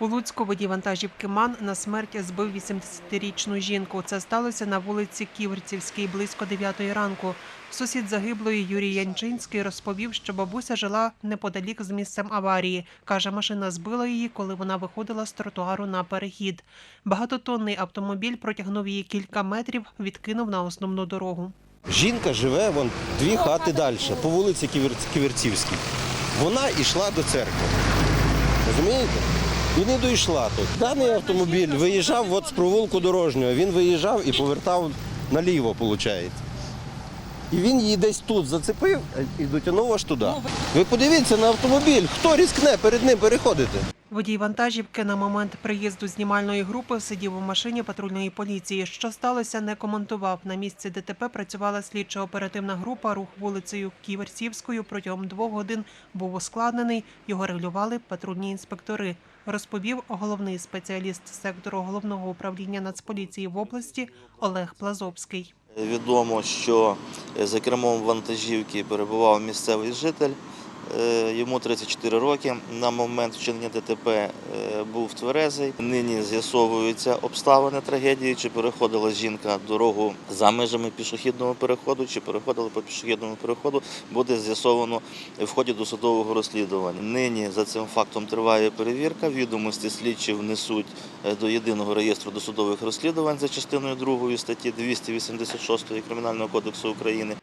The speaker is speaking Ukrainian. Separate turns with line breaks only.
У Луцьку водій вантажівки МАН на смерть збив 80-річну жінку. Це сталося на вулиці Ківерцівській близько 9 ранку. Сусід загиблої Юрій Янчинський розповів, що бабуся жила неподалік з місцем аварії. Каже, машина збила її, коли вона виходила з тротуару на перехід. Багатотонний автомобіль протягнув її кілька метрів, відкинув на основну дорогу.
Жінка живе вон дві хати далі, по вулиці Ківерцівській. Вона йшла до церкви. Розумієте? І не дійшла тут. Даний автомобіль виїжджав от з провулку дорожнього. Він виїжджав і повертав наліво, виходить. І він її десь тут зацепив і дотягнув аж туди. Ви подивіться на автомобіль, хто різкне перед ним переходити.
Водій вантажівки на момент приїзду знімальної групи сидів у машині патрульної поліції. Що сталося, не коментував. На місці ДТП працювала слідчо-оперативна група. Рух вулицею Ківерцівською протягом двох годин був ускладнений. Його регулювали патрульні інспектори. Розповів головний спеціаліст сектору головного управління Нацполіції в області Олег Плазовський.
Відомо, що е, за кермом вантажівки перебував місцевий житель. Е, Йому 34 роки. На момент вчинення ДТП е, був тверезий. Нині з'ясовуються обставини трагедії, чи переходила жінка дорогу за межами пішохідного переходу, чи переходила по пішохідному переходу, буде з'ясовано в ході досудового розслідування. Нині за цим фактом триває перевірка. Відомості слідчі внесуть е, до єдиного реєстру досудових розслідувань за частиною 2 статті 286 Кримінального кодексу України.